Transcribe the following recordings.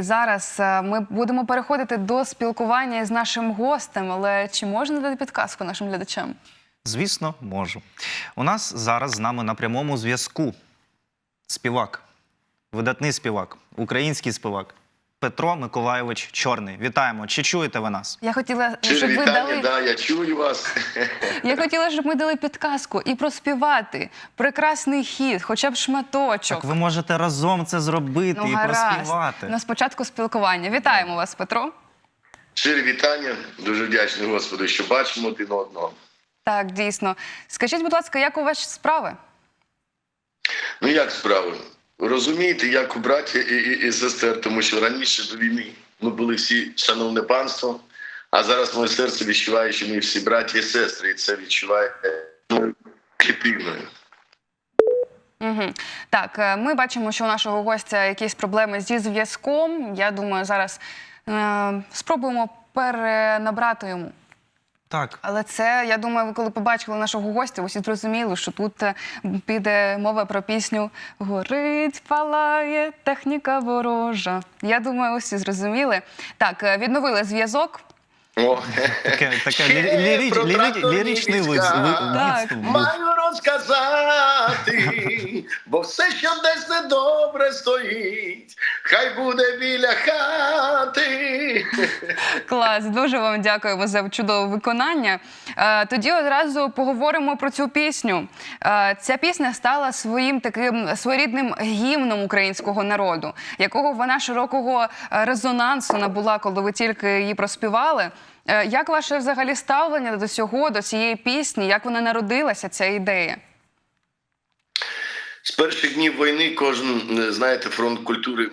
Зараз е, ми будемо переходити до спілкування з нашим гостем, але чи можна дати підказку нашим глядачам? Звісно, можу. У нас зараз з нами на прямому зв'язку співак, видатний співак, український співак Петро Миколайович Чорний. Вітаємо! Чи чуєте ви нас? Я хотіла, щоб ви вітання, дали. да, я чую вас. Я хотіла, щоб ми дали підказку і проспівати прекрасний хіт, хоча б шматочок. Так ви можете разом це зробити ну, і гаразд. проспівати. На спочатку спілкування. Вітаємо вас, Петро. Щире вітання. Дуже вдячний Господу, що бачимо один одного. Так, дійсно. Скажіть, будь ласка, як у вас справи? Ну як справи? Розумієте, як у браття і, і, і сестер, тому що раніше до війни ми були всі шановне панство, а зараз моє серце відчуває, що ми всі браті і сестри, і це відчуває ну. Угу. Так, е, ми бачимо, що у нашого гостя якісь проблеми зі зв'язком. Я думаю, зараз е, спробуємо перенабрати йому. Так, Але це, я думаю, ви коли побачили нашого гостя, усі зрозуміли, що тут е, піде мова про пісню Горить, палає техніка ворожа. Я думаю, усі зрозуміли. Так, е, відновили зв'язок. Таке, таке ліричний. Маю розказати, бо все, що десь недобре стоїть, хай буде біля хати. Клас, дуже вам дякуємо за чудове виконання. Е, Тоді одразу поговоримо про цю пісню. Е, Ця пісня стала своїм таким своєрідним гімном українського народу, якого вона широкого е, резонансу набула, коли ви тільки її проспівали. Е, Як ваше взагалі ставлення до цього, до цієї пісні? Як вона народилася, ця ідея? З перших днів війни кожен, е, знаєте, фронт культури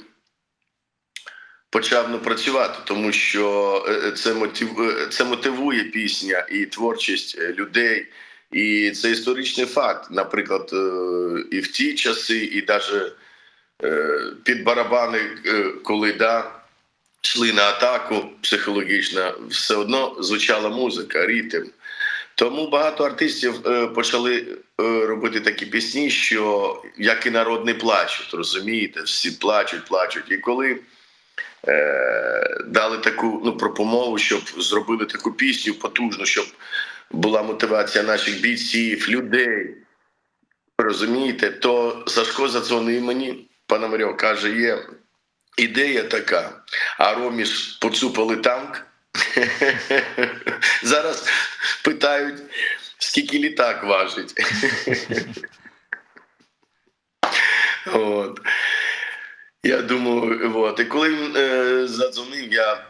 почав ну, працювати, тому що е, це, мотив, це мотивує пісня і творчість людей. І це історичний факт. Наприклад, і в ті часи, і навіть під барабани, коли да, йшли на атаку психологічно, все одно звучала музика, ритм. Тому багато артистів е, почали е, робити такі пісні, що як і народний плачуть, розумієте, всі плачуть, плачуть. І коли е, дали таку ну, пропомову, щоб зробили таку пісню потужну, щоб була мотивація наших бійців, людей, розумієте, то Сашко задзвонив мені, Пономарьов каже, є ідея така, а Роміш поцупали танк. Зараз питають, скільки літак важить. От. Я думаю, от. І коли він е, задзвонив, я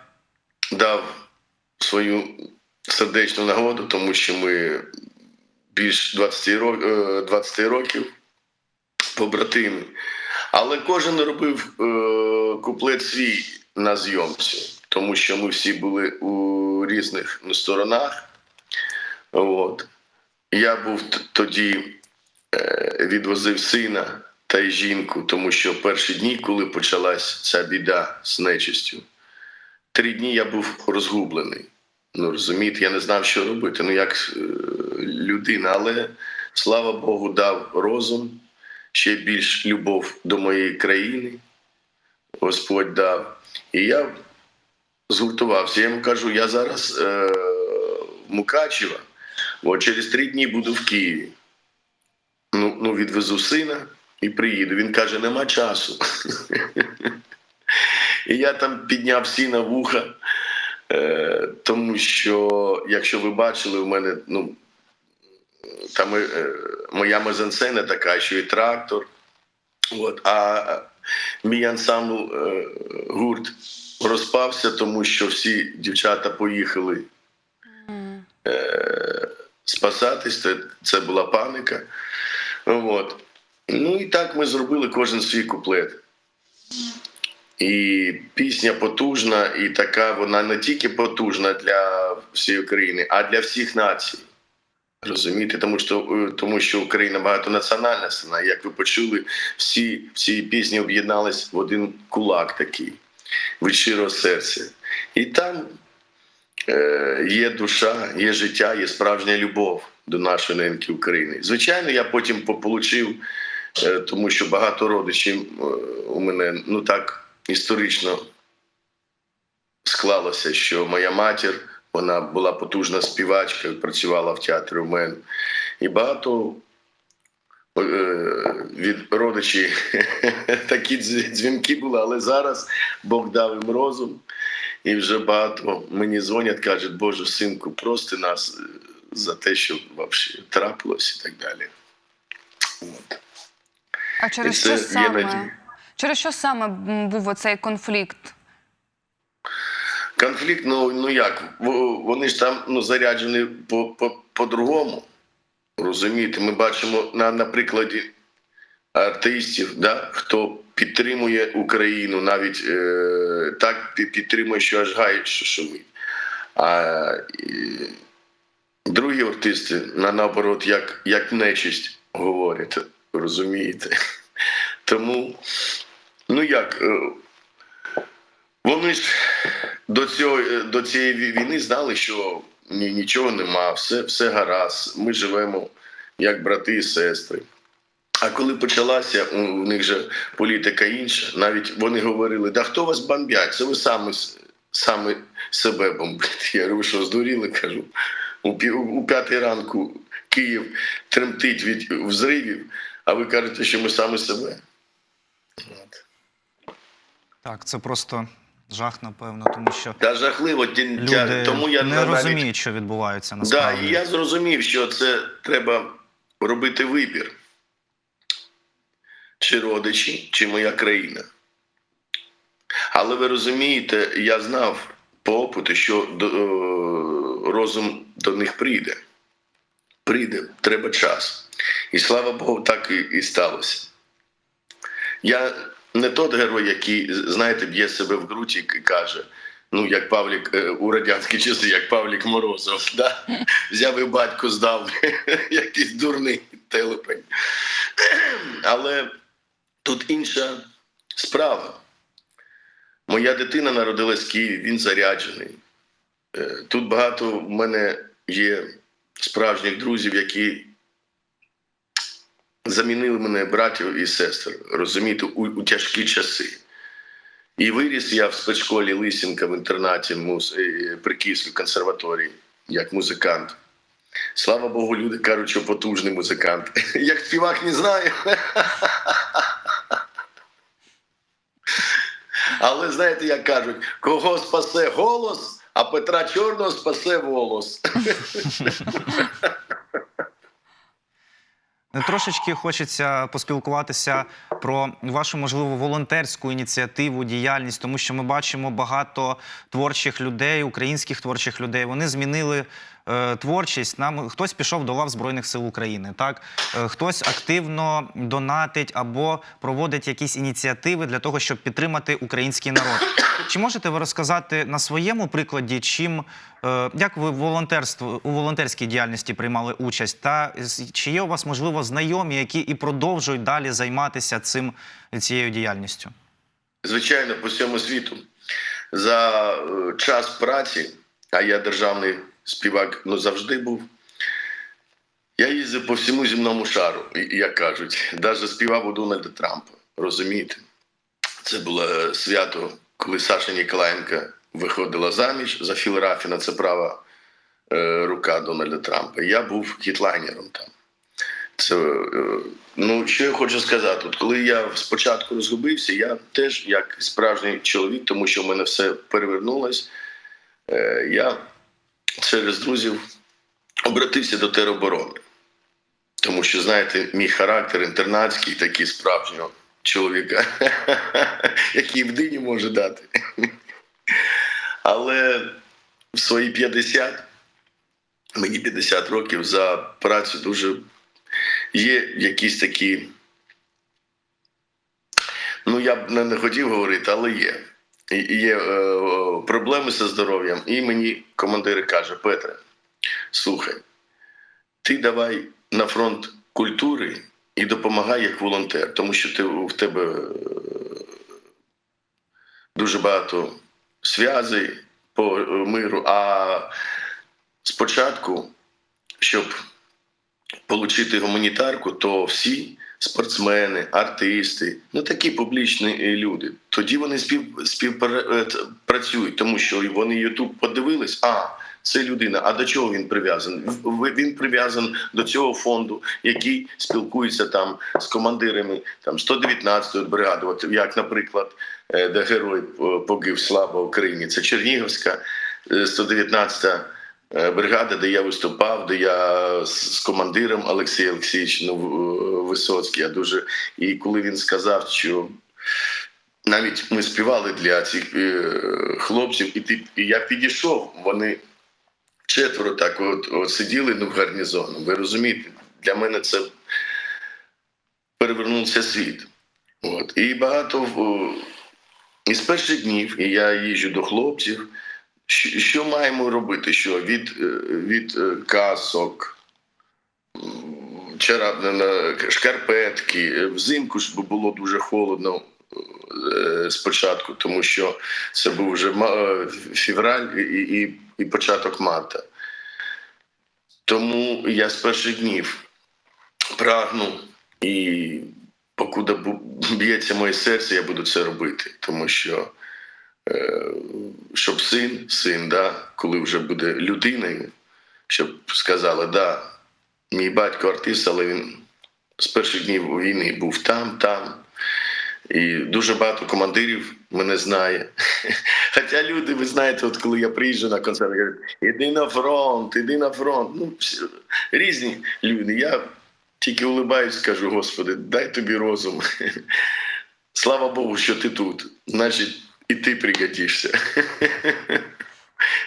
дав свою сердечну нагоду, тому що ми більш 20 років, 20 років побратими. Але кожен робив е, куплет свій на зйомці, тому що ми всі були у різних сторонах. От. Я був тоді е, відвозив сина та й жінку, тому що перші дні, коли почалась ця біда з нечистю, три дні я був розгублений. Ну, розумієте, я не знав, що робити. Ну, як е, людина, але слава Богу, дав розум, ще більш любов до моєї країни. Господь дав. І я згуртувався. Я йому кажу, я зараз е, в Мукачево, от через три дні буду в Києві. Ну, ну, відвезу сина і приїду. Він каже, нема часу. І я там підняв сіна вуха, е, тому що, якщо ви бачили, у мене ну, там е, моя мезенсцена така, що і трактор. От, а мій ансамбл е, гурт розпався, тому що всі дівчата поїхали е, спасатись. Це, це була паніка. От. Ну і так ми зробили кожен свій куплет. І пісня потужна, і така вона не тільки потужна для всієї України, а для всіх націй. Розумієте, тому що е, тому що Україна багатонаціональна страна. Як ви почули, всі в цій пісні об'єднались в один кулак такий від щирого серця. І там е, є душа, є життя, є справжня любов до нашої неньки України. Звичайно, я потім пополучив, е, тому що багато родичів е, у мене ну так історично склалося, що моя матір вона була потужна співачка, працювала в театрі у мене. І багато е, від родичів такі дзвінки були, але зараз Бог дав їм розум. І вже багато мені дзвонять, кажуть, Боже, синку, прости нас е, за те, що вообще трапилось і так далі. От. А через І що це є саме? Через що саме був оцей конфлікт? Конфлікт, ну, ну як, вони ж там ну, заряджені по, по, по-другому. Розумієте, ми бачимо на, на прикладі артистів, да, хто підтримує Україну, навіть е, так підтримує, що аж гай що шумить. А другі артисти, на, наоборот, як, як нечисть говорять, розумієте? Тому, ну як, е, вони ж до, цього, е, до цієї війни знали, що ні, нічого нема, все, все гаразд. Ми живемо як брати і сестри. А коли почалася у них же політика інша, навіть вони говорили: да хто вас бомбять? Це ви самі, самі себе бомбите. Я говорю, що здуріли, кажу. У, п'ятій ранку Київ тремтить від взривів, а ви кажете, що ми самі себе. Так, це просто жах, напевно, тому що Та жахливо, люди тому я не навіть- розуміють, що відбувається Да, насправді. і я зрозумів, що це треба робити вибір. Чи родичі, чи моя країна. Але ви розумієте, я знав по опиту, що до, е, розум до них прийде. Прийде, треба час. І слава Богу, так і, і сталося. Я не тот герой, який, знаєте, б'є себе в грудь і каже: ну, як Павлік е, у радянські часи, як Павлік Морозов, да? взяв і батько здав якийсь дурний телепень. Але тут інша справа. Моя дитина народилась в Києві, він заряджений. Е, Тут багато в мене є справжніх друзів, які замінили мене братів і сестер, розумієте, у, у тяжкі часи. І виріс я в спецшколі Лисенка в інтернаті е, при Київській консерваторії, як музикант. Слава Богу, люди кажуть, що потужний музикант. Як співак не знаю. Але знаєте, як кажуть, кого спасе голос, а Петра Чорного спасе волос. Трошечки хочеться поспілкуватися про вашу можливо волонтерську ініціативу, діяльність, тому що ми бачимо багато творчих людей, українських творчих людей. Вони змінили творчість. Нам хтось пішов до лав Збройних сил України, так Е, хтось активно донатить або проводить якісь ініціативи для того, щоб підтримати український народ. Чи можете ви розказати на своєму прикладі, чим е, як ви волонтерство у волонтерській діяльності приймали участь, та чи є у вас можливо знайомі, які і продовжують далі займатися цим цією діяльністю? звичайно, по всьому світу. За е, час праці, а я державний співак ну, завжди був. Я їздив по всьому земному шару, як кажуть, навіть співав у Дональда Трампа. Розумієте? Це було е, свято, коли Саша Ніколаєнка виходила заміж за Філ Рафіна, це права е, рука Дональда Трампа. Я був хітлайнером там. Це, е, ну, що я хочу сказати, от коли я спочатку розгубився, я теж як справжній чоловік, тому що в мене все перевернулось. Е, я через друзів обратився до тероборони. Тому що, знаєте, мій характер інтернатський, такий справжнього чоловіка, який в дині може дати. Але в свої 50, мені 50 років за працю дуже є якісь такі. Ну, я б не, хотів говорити, але є. Є е, проблеми зі здоров'ям. І мені командир каже: Петре, слухай, ти давай на фронт культури і допомагай як волонтер, тому що ти, в тебе е, дуже багато зв'язей по е, миру. А спочатку, щоб отримати гуманітарку, то всі спортсмени, артисти, ну такі публічні е, люди. Тоді вони спів, співпрацюють, тому що вони Ютуб подивились. А це людина. А до чого він прив'язаний? Він прив'язаний до цього фонду, який спілкується там з командирами там 119-ї бригади. От як, наприклад, е, де герой е, погиб слава Україні. Це Чернігівська е, 119-та е, бригада, де я виступав, де я з командиром Олексій Олексійович ну, Висоцький. Я дуже і коли він сказав, що навіть ми співали для цих е, хлопців, і ти я підійшов. Вони четверо так от, от сиділи ну, в гарнізону. Ви розумієте, для мене це перевернувся світ. От. І багато із перших днів і я їжджу до хлопців. Що, маємо робити? Що від, е, від е, касок, шкарпетки, взимку ж було дуже холодно е, спочатку, тому що це був вже февраль і, і, і початок марта. Тому я з перших днів прагну і покуди б'ється моє серце, я буду це робити, тому що щоб син, син, да, коли вже буде людиною, щоб сказали, да, мій батько артист, але він з перших днів війни був там, там. І дуже багато командирів мене знає. Хоча люди, ви знаєте, от коли я приїжджу на концерт, кажуть, іди на фронт, іди на фронт. Ну, різні люди. Я тільки улибаюсь, кажу, Господи, дай тобі розум. Слава Богу, що ти тут. Значить, і ти пригодишся.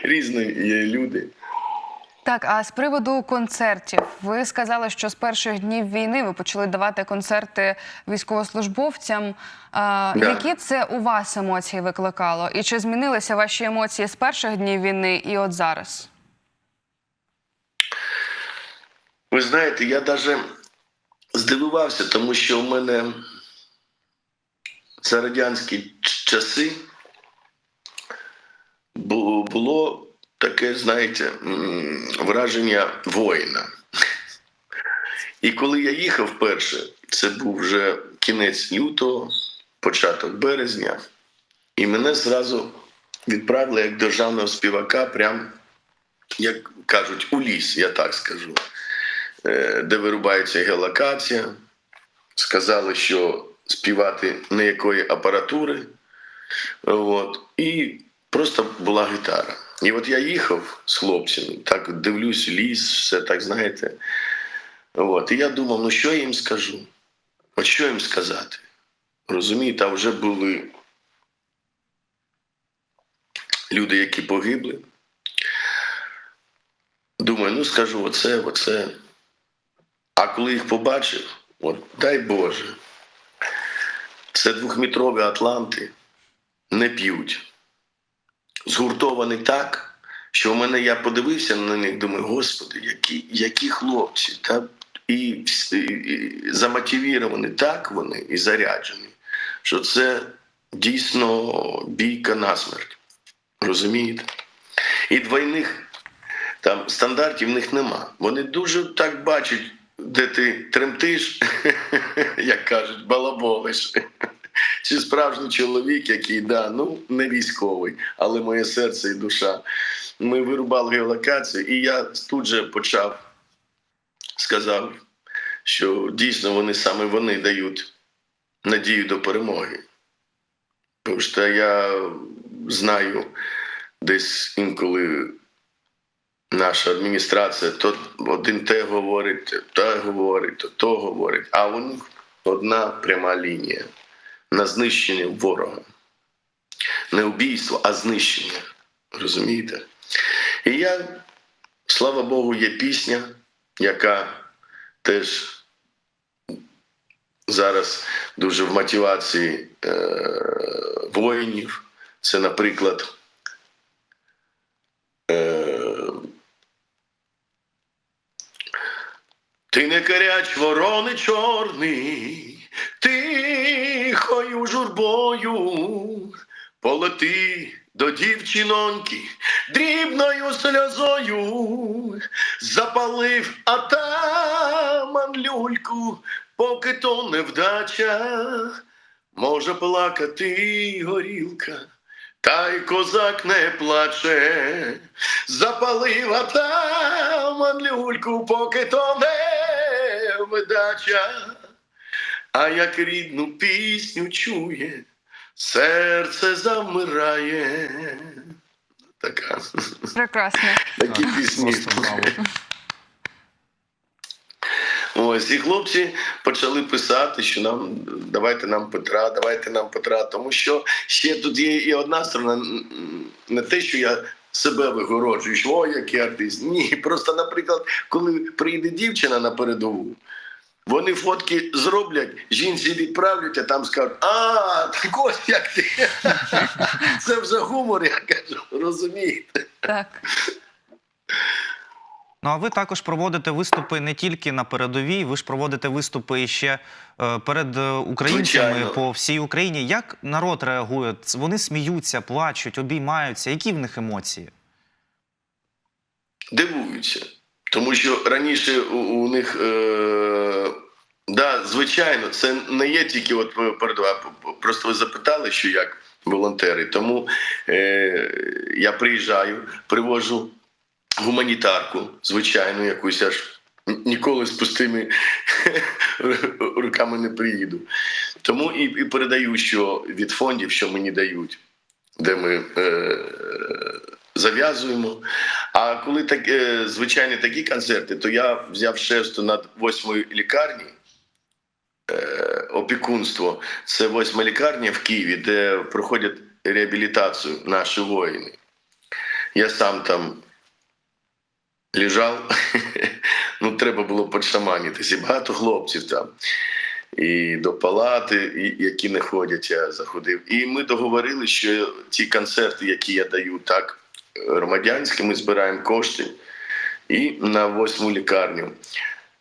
Різні є люди. Так, а з приводу концертів, ви сказали, що з перших днів війни ви почали давати концерти військовослужбовцям. Да. Які це у вас емоції викликало? І чи змінилися ваші емоції з перших днів війни і от зараз? Ви знаєте, я навіть здивувався, тому що в мене за радянські ч- часи було таке, знаєте, враження воїна. І коли я їхав вперше, це був вже кінець лютого, початок березня, і мене зразу відправили як державного співака, прям, як кажуть, у ліс, я так скажу е, де вирубається геолокація. Сказали, що співати ніякої апаратури. От, і просто була гітара. І от я їхав з хлопцями, так дивлюсь, ліс, все так знаєте. От, і я думав, ну що я їм скажу? От що їм сказати? Розумієте, а вже були люди, які погибли. Думаю, ну скажу оце, оце. А коли їх побачив, от дай Боже, це двохметрові атланти не п'ють. Згуртовані так, що в мене я подивився на них, думаю, господи, які, які хлопці, та і, і, і замотивіровані так вони і заряджені, що це дійсно бійка на смерть. Розумієте? І двойних там стандартів в них нема. Вони дуже так бачать, де ти тремтиш, як кажуть, балаболиш. Чи справжній чоловік, який да, ну не військовий, але моє серце і душа. Ми вирубали геолокацію, і я тут же почав сказав, що дійсно вони саме вони дають надію до перемоги. Тому що я знаю десь інколи наша адміністрація то один те говорить, то те говорить, то то говорить, а у них одна пряма лінія на знищення ворога. Не вбійство, а знищення. Розумієте? І я, слава Богу, є пісня, яка теж зараз дуже в мотивації е- воїнів. Це, наприклад, е- Ти не каряч ворони чорний, тихою журбою полети до дівчиноньки, дрібною сльозою запалив атаман люльку, поки то невдача, може плакати горілка, та й козак не плаче, запалила там манлюльку, поки то невдача, а як рідну пісню чує, серце завмирає. Така. Прекрасно. Такі пісні. Ось і хлопці почали писати, що нам давайте нам Петра, давайте нам Петра. Тому що ще тут є і одна сторона, не те, що я себе вигороджую, що о, який артист. Ні, просто, наприклад, коли прийде дівчина на передову. Вони фотки зроблять, жінці відправлять, а там скажуть, а, так ось як ти. Це вже гумор, я кажу, розумієте? Так. Ну а ви також проводите виступи не тільки на передовій, ви ж проводите виступи ще е, перед е, українцями Звичайно. по всій Україні. Як народ реагує? Вони сміються, плачуть, обіймаються. Які в них емоції? дивуються. Тому що раніше у, у них, е, звичайно, це не є тільки от передова. Просто ви запитали, що як волонтери. Тому е, я приїжджаю, привожу гуманітарку, звичайно, якусь аж ніколи з пустими руками не приїду. Тому і, і передаю, що від фондів, що мені дають, де ми е, зав'язуємо. А коли так, е, звичайні такі концерти, то я взяв шефство над восьмою лікарні. Е, опікунство це восьма лікарня в Києві, де проходять реабілітацію наші воїни. Я сам там лежав, ну треба було подшаманитись. І багато хлопців там. І до палати, які не ходять, я заходив. І ми договорилися, що ті концерти, які я даю так громадянські, ми збираємо кошти і на восьму лікарню.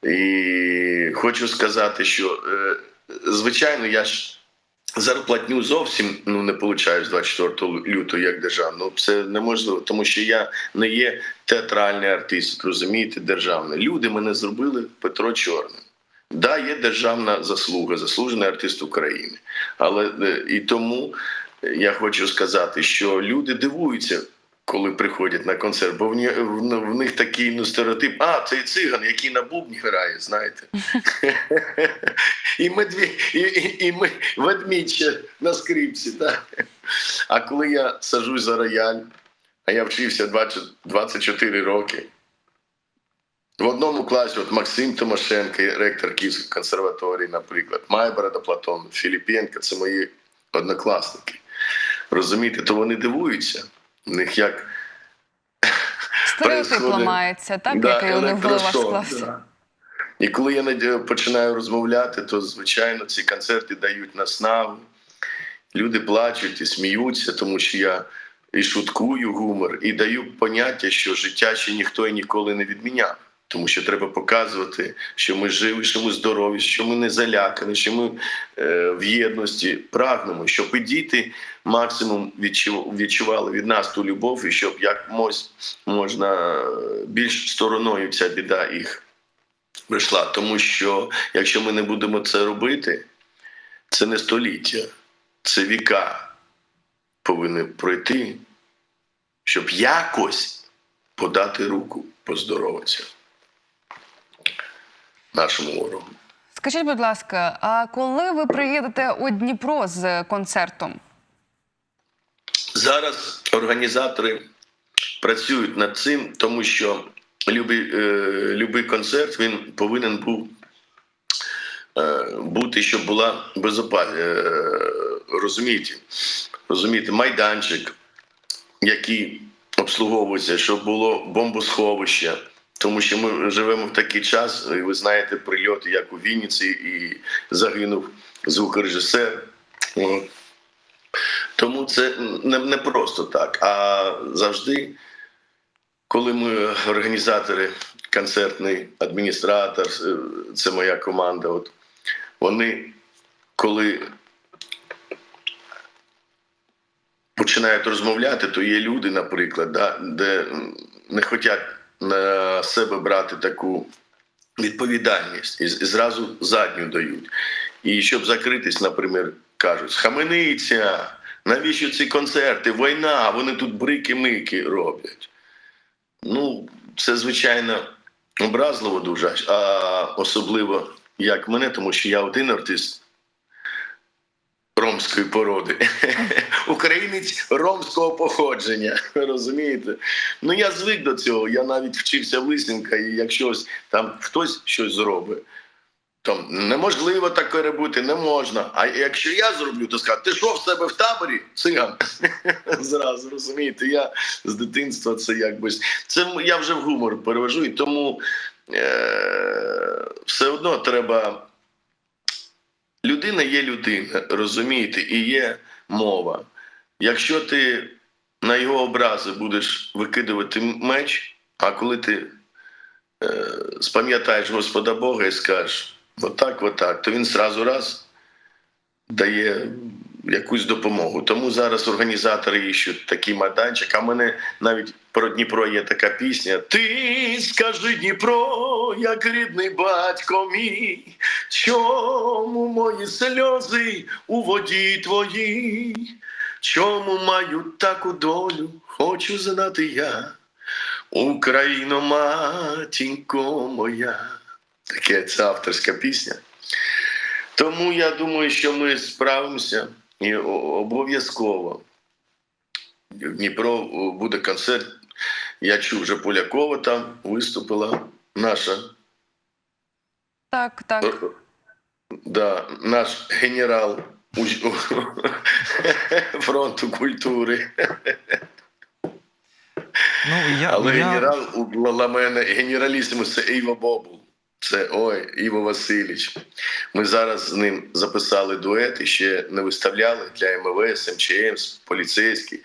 І хочу сказати, що е, звичайно, я ж зарплатню зовсім ну, не получаю з 24 лютого як державну. Ну, Це неможливо, тому що я не є театральний артист, розумієте, державний. Люди мене зробили Петро Чорним. Да, є державна заслуга, заслужений артист України. Але е, і тому я хочу сказати, що люди дивуються, коли приходять на концерт, бо в, ні- в, в них такий ну, стереотип, а цей циган, який на бубні грає, знаєте. і медві, і, і, і ми, ведмідь на скрипці. Так? А коли я сажусь за рояль, а я вчився 20, 24 роки. В одному класі от Максим Тимошенко, ректор Київської консерваторії, наприклад, Майборода Платон, Філіпенко це мої однокласники. Розумієте, то вони дивуються. У них як Стереотип ламається, так? Да, який них в головах склався. да. І коли я починаю розмовляти, то звичайно ці концерти дають наснагу. Люди плачуть і сміються, тому що я і шуткую гумор, і даю поняття, що життя ще ніхто і ніколи не відміняв. Тому що треба показувати, що ми живі, що ми здорові, що ми не залякані, що ми е, в єдності прагнемо, щоб і діти максимум відчували від нас ту любов, і щоб як можна е, більш стороною ця біда їх прийшла. Тому що якщо ми не будемо це робити, це не століття, це віка повинні пройти, щоб якось подати руку, поздороватися нашому ворогу. Скажіть, будь ласка, а коли ви приїдете у Дніпро з концертом? Зараз організатори працюють над цим, тому що любий, е, любий концерт він повинен був е, бути, щоб була безопасність. Е, розумієте, розумієте, майданчик, який обслуговується, щоб було бомбосховище. Тому що ми живемо в такий час, і ви знаєте прильоти, як у Вінниці, і загинув звукорежисер. Тому це не, не просто так. А завжди, коли ми організатори, концертний адміністратор, е, це моя команда, от, вони коли починають розмовляти, то є люди, наприклад, да, де не хочуть на себе брати таку відповідальність і, зразу задню дають. І щоб закритись, наприклад, кажуть, схамениться, навіщо ці концерти, війна, вони тут брики-мики роблять. Ну, це звичайно образливо дуже, а особливо як мене, тому що я один артист ромської породи, українець ромського походження. Розумієте? Ну я звик до цього. Я навіть вчився в Лисенка, і якщо там хтось щось зробить. То неможливо таке робити, не можна. А якщо я зроблю, то скажуть, ти що в себе в таборі? Циган. Зразу розумієте, я з дитинства це якби це я вже в гумор перевожу, і тому е- все одно треба. Людина є людина, розумієте, і є мова. Якщо ти на його образи будеш викидувати меч, а коли ти е, спам'ятаєш Господа Бога і скажеш отак, отак, то він зразу раз дає якусь допомогу. Тому зараз організатори іщуть такий майданчик. А мене навіть про Дніпро є така пісня. Ти скажи Дніпро, як рідний батько мій, чому мої сльози у воді твоїй? Чому маю таку долю, хочу знати я, Україно, матінко моя. Таке це авторська пісня. Тому я думаю, що ми справимося і обов'язково. В Дніпро буде концерт. Я чув вже Полякова там виступила наша Так, так. Да, наш генерал фронту культури. Ну, я, Але я... генерал у- для мене генералісимус це Іво Бобул. Це ой, Іво Васильович. Ми зараз з ним записали дует і ще не виставляли для МВС, МЧМ, поліцейський.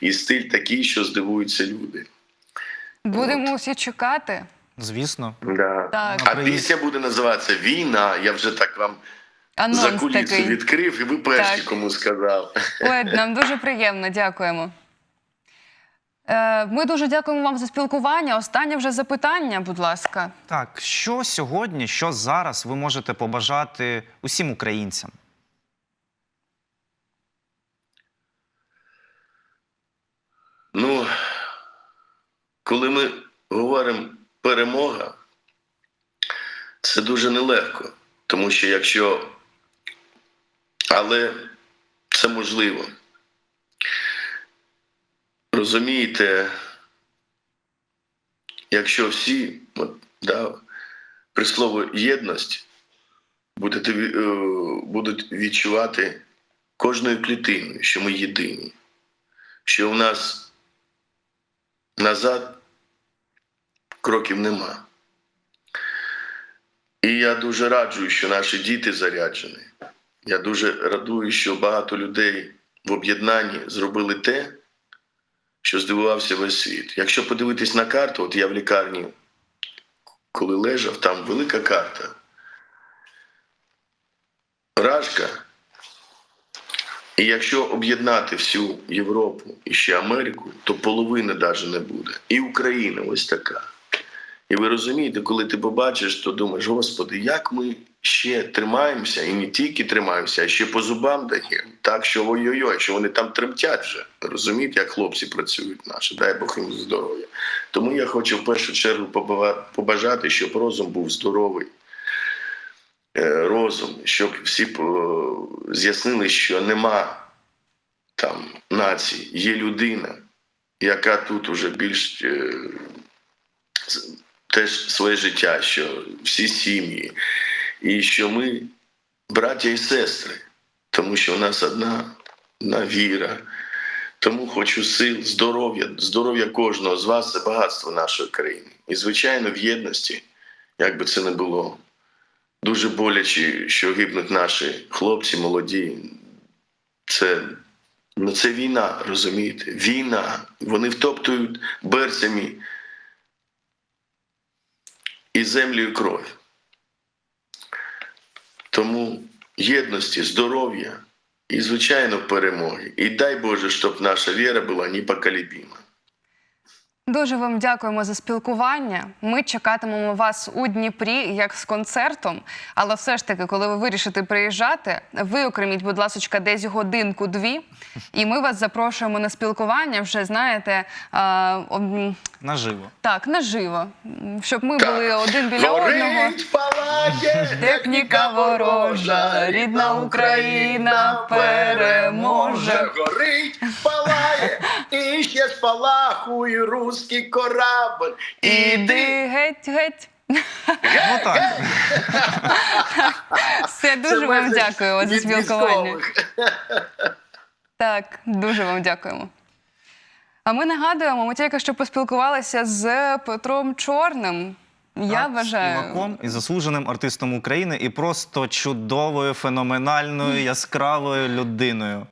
І стиль такий, що здивуються люди. Будемо всі чекати. Звісно. Да. Так, А пісня буде називатися Війна. Я вже так вам за анонс кулісу такий. відкрив, і ви перші Так. кому сказав. Ой, нам дуже приємно, дякуємо. Е, Ми дуже дякуємо вам за спілкування. Останнє вже запитання, будь ласка. Так, що сьогодні, що зараз ви можете побажати усім українцям? Ну, коли ми говоримо перемога, це дуже нелегко. Тому що якщо. Але це можливо. Розумієте, якщо всі, да, при слово єдність будете, будуть відчувати кожною клітиною, що ми єдині, що в нас назад кроків нема. І я дуже раджую, що наші діти заряджені. Я дуже радую, що багато людей в об'єднанні зробили те, що здивувався весь світ. Якщо подивитись на карту, от я в лікарні, коли лежав, там велика карта. Рашка. І якщо об'єднати всю Європу і ще Америку, то половини навіть не буде. І Україна ось така. І ви розумієте, коли ти побачиш, то думаєш, Господи, як ми ще тримаємося, і не тільки тримаємося, а ще по зубам даємо. Так що ой-ой-ой, що вони там тремтять вже. Розумієте, як хлопці працюють наші, дай Бог їм здоров'я. Тому я хочу в першу чергу побажати, щоб розум був здоровий. Е, Розум, щоб всі е, з'яснили, що нема там нації, є людина, яка тут уже більш е, теж своє життя, що всі сім'ї, і що ми браття і сестри, тому що у нас одна, одна віра. Тому хочу сил, здоров'я, здоров'я кожного з вас це багатство нашої країни. І, звичайно, в єдності, як би це не було, дуже боляче, що гибнуть наші хлопці молоді. Це, ну, це війна, розумієте? Війна. Вони втоптують берцями і землю, і кров. Тому єдності, здоров'я і, звичайно, перемоги. І дай Боже, щоб наша віра була непоколебима. Дуже вам дякуємо за спілкування. Ми чекатимемо вас у Дніпрі як з концертом. Але все ж таки, коли ви вирішите приїжджати, ви окреміть, будь ласка, десь годинку-дві, і ми вас запрошуємо на спілкування. Вже знаєте, а, ом, Наживо. так наживо, щоб ми були один біля одного. Горить, палає, Техніка ворожа, рідна Україна переможе. Горить, палає, і ще спалахує руський корабль. Іди геть, геть. Ну так. Все, дуже вам дякую за спілкування. Так, дуже вам дякуємо. А ми нагадуємо, ми тільки що поспілкувалися з Петром Чорним. Я Так, вважаю. співаком і заслуженим артистом України, і просто чудовою, феноменальною, яскравою людиною.